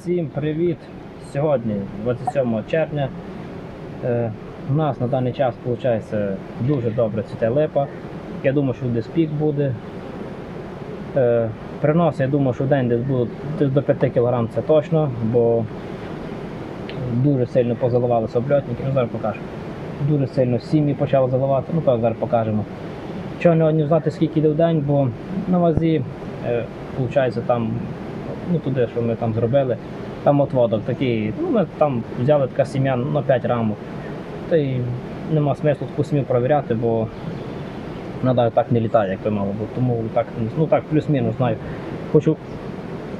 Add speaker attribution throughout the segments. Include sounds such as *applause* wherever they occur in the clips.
Speaker 1: Всім привіт! Сьогодні, 27 червня, е, у нас на даний час виходить дуже добре цвіте липа. Я думаю, що десь пік буде. Е, принос, я думаю, що в день десь буде десь до 5 кг це точно, бо дуже сильно позаливалися обльотники. Ну, зараз покажу. Дуже сильно сім'ї почали заливати, ну так зараз покажемо. Чого не знати, скільки йде в день, бо на вазі, е, виходить, там, ну туди, що ми там зробили, там отводок такий, ну ми там взяли така сім'я на 5 рамок. Та й нема смислу таку сім'ю провіряти, бо вона так не літає, як би мало. Тому так, ну так, плюс-мінус знаю. Хочу,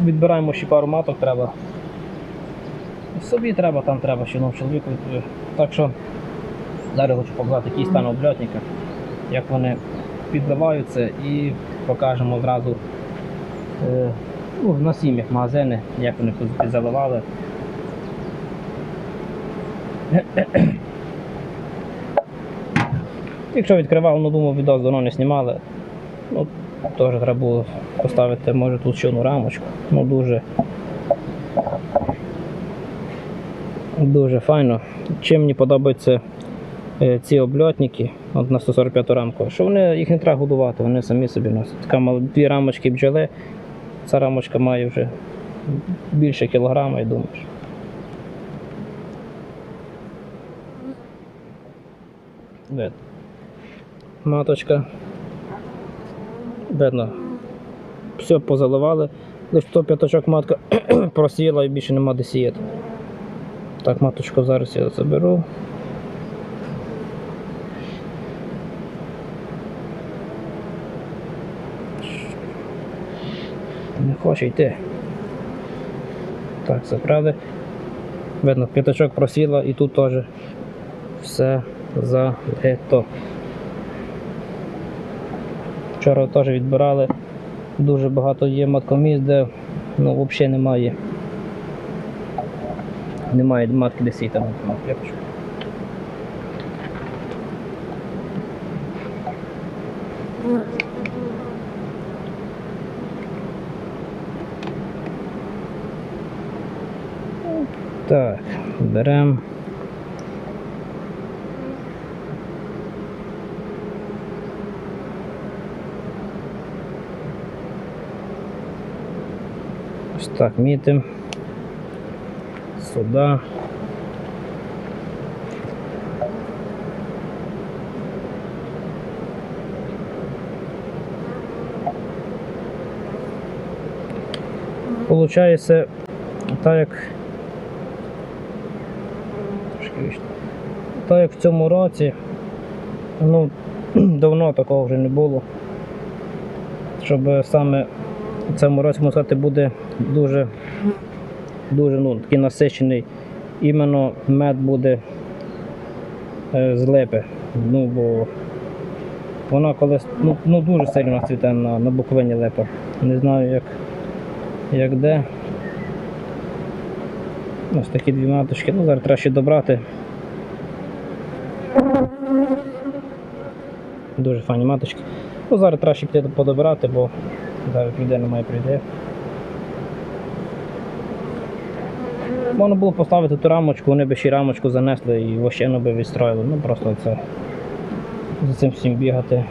Speaker 1: відбираємо ще пару маток треба. Собі треба, там треба ще одному чоловіку. Так що зараз хочу показати, який стан обльотника, як вони підливаються і покажемо зразу ну, на сім'ях магазини, як вони тут підзаливали. Якщо відкривав, ну думав, відео давно не знімали. Ну, теж треба було поставити, може тут ще одну рамочку. Ну дуже. Дуже файно. Чим мені подобаються е, ці обльотники от на 145 рамку, що вони їх не треба годувати, вони самі собі носять. Така дві рамочки бджоли, ця рамочка має вже більше кілограма, думаєш. Видно. Маточка. Видно. Все позаливали. Лише то п'яточок матка *clears throat* просіяла і більше нема де сіяти. Так, маточку зараз я заберу. Хоче йти. Так, забрали. Видно, п'ятачок просіла і тут теж все залито. Вчора теж відбирали. Дуже багато є маткоміст, де ну, взагалі немає. Немає матки де сіти на клеточку. Так, беремо. Ось так мітимо. Сюди. Получається так як Вище. так як в цьому році ну *clears throat* давно такого вже не було. Щоб саме в цьому році можна сказати, буде дуже дуже ну, такий насичений. Іменно мед буде е, з липи. Ну, бо вона колись ну, ну, дуже сильно цвіте на, на буковині липа. Не знаю як, як де. Ось такі дві маточки. Ну, зараз треба ще добрати. Дуже файні маточки. Ну, зараз треба ще піти подобирати, бо зараз людина має прийти. Можна було поставити ту рамочку, вони б ще рамочку занесли і вощину би відстроїли. Ну просто це за цим всім бігати.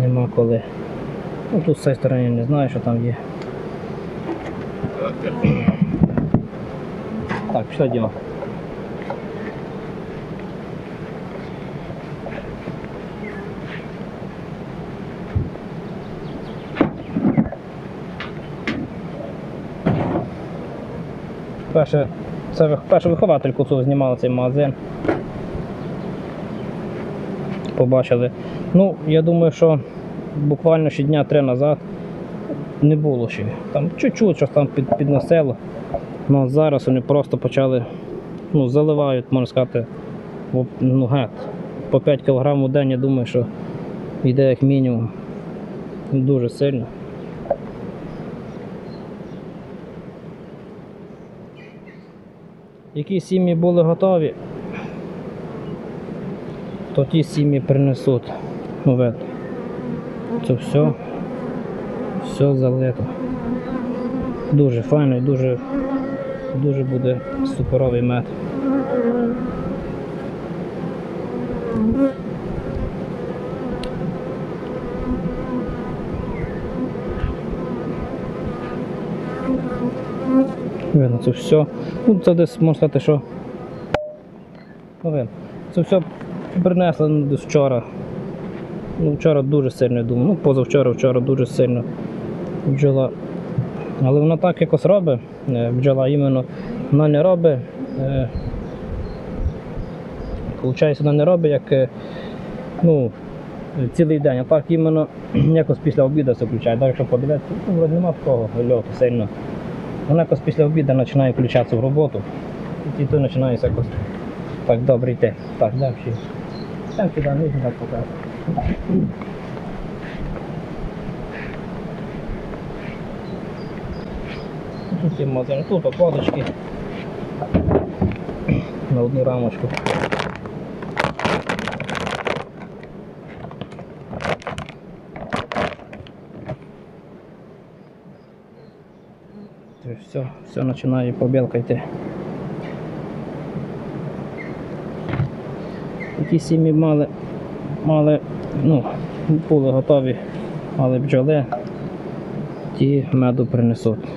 Speaker 1: Нема коли. Ну тут з цієї сторони не знаю, що там є. Так, пішла Діма. Перше, це вих- перша виховательку цю знімала цей магазин. Побачили. Ну, я думаю, що буквально ще дня три назад не було ще. Там чуть-чуть щось там під, підносило. Ну, а зараз вони просто почали ну, заливають, можна сказати, ну, гет. По 5 кг в день, я думаю, що йде як мінімум. Дуже сильно. Які сім'ї були готові, то ті сім'ї принесуть. Ну, вид. Це все, все залито. Дуже файно і дуже, дуже буде суперовий мед. Видно, це все. Ну, це десь можна сказати, що. Ну, видно. Це все принесли ну, десь вчора. Ну, вчора дуже сильно, я думаю. Ну, позавчора, вчора дуже сильно бджола. Але вона так якось робить. е, Бджола іменно вона не робить. е, Получається, вона не робить як е, ну, цілий день, а так іменно *clears throat* якось після обіду все включає. Так, якщо подивитися, ну, вроде нема такого льоту сильно. Вона якось після обіду починає включатися в роботу. І то починає якось так добре йти. Так, далі. Там сюди нижній так покажу. Тут є тут окладочки на одну рамочку. Все, все починає побілка йти. Ті сім'ї мали, мали, ну, були готові, мали бджоли, ті меду принесуть.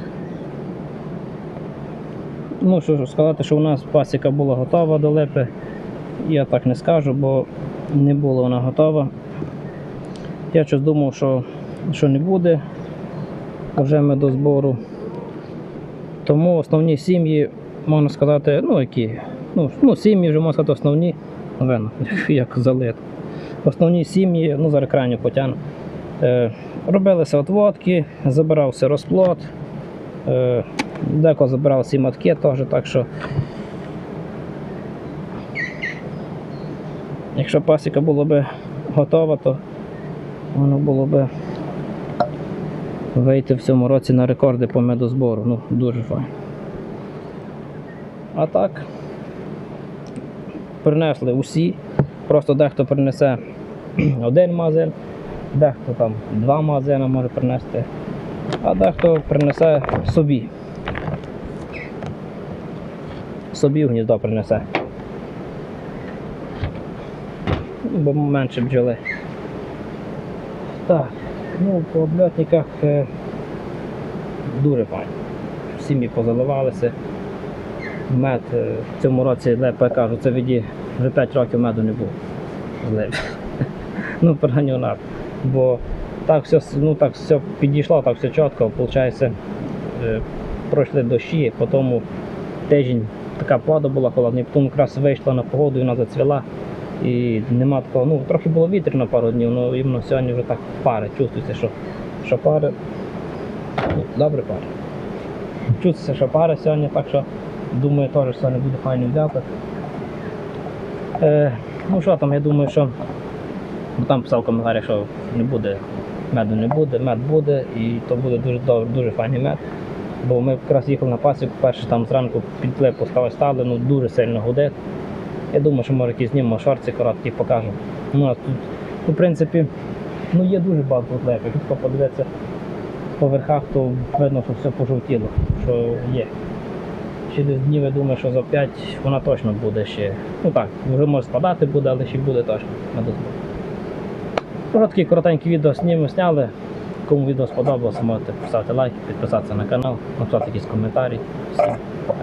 Speaker 1: Ну, що ж сказати, що у нас пасіка була готова до липи, я так не скажу, бо не була вона готова. Я щось думав, що, що не буде вже медозбору. Тому основні сім'ї, можна сказати, ну які, ну, ну сім'ї вже можна сказати основні, Вено, *laughs* як залит. Основні сім'ї, ну зараз крайню потягну. Е, робилися отводки, забирався розплод, е, деколи забиралися і матки теж, так що. Якщо пасіка була б готова, то воно було б вийти в цьому році на рекорди по медозбору. Ну, дуже файно. А так, принесли усі. Просто дехто принесе *clears throat* один магазин, дехто там два магазини може принести, а дехто принесе собі. Собі в гніздо принесе. Бо менше бджоли. Так, ну по обльотниках е, дуже файно. Сім'ї позаливалися. Мед е, в цьому році, лепо я кажу, це віді вже 5 років меду не було. *laughs* ну, прогонював. Бо так все, ну, так все підійшло, так все чітко. Виходить, е, пройшли дощі, потім тиждень така погода була холодна, і потім якраз вийшла на погоду і вона зацвіла. І нема такого, ну трохи було вітряно пару днів, але іменно сьогодні вже так пари. Чувствується, що, що пари. Ну, добре пари. Чувствується, що пари сьогодні, так що думаю, теж сьогодні буде файний взяток. Е, ну що там, я думаю, що бо там писав коментар, що не буде, меду не буде, мед буде і то буде дуже добре, дуже файний мед. Бо ми якраз їхали на пасіку, перше там зранку підплив, поставили стали, ну дуже сильно гудить. Я думаю, що може якісь знімемо шорти короткі покажу. Ну, у нас тут, ну, в принципі, ну є дуже багато тут лепів. Якщо подивитися по верхах, то видно, що все пожовтіло, що є. Через днів я думаю, що за 5 вона точно буде ще. Ну так, вже може спадати буде, але ще буде точно. Короткі, коротенькі відео знімемо, зняли. Кому відео сподобалося, можете поставити лайк, підписатися на канал, написати якісь коментарі. Всім пока.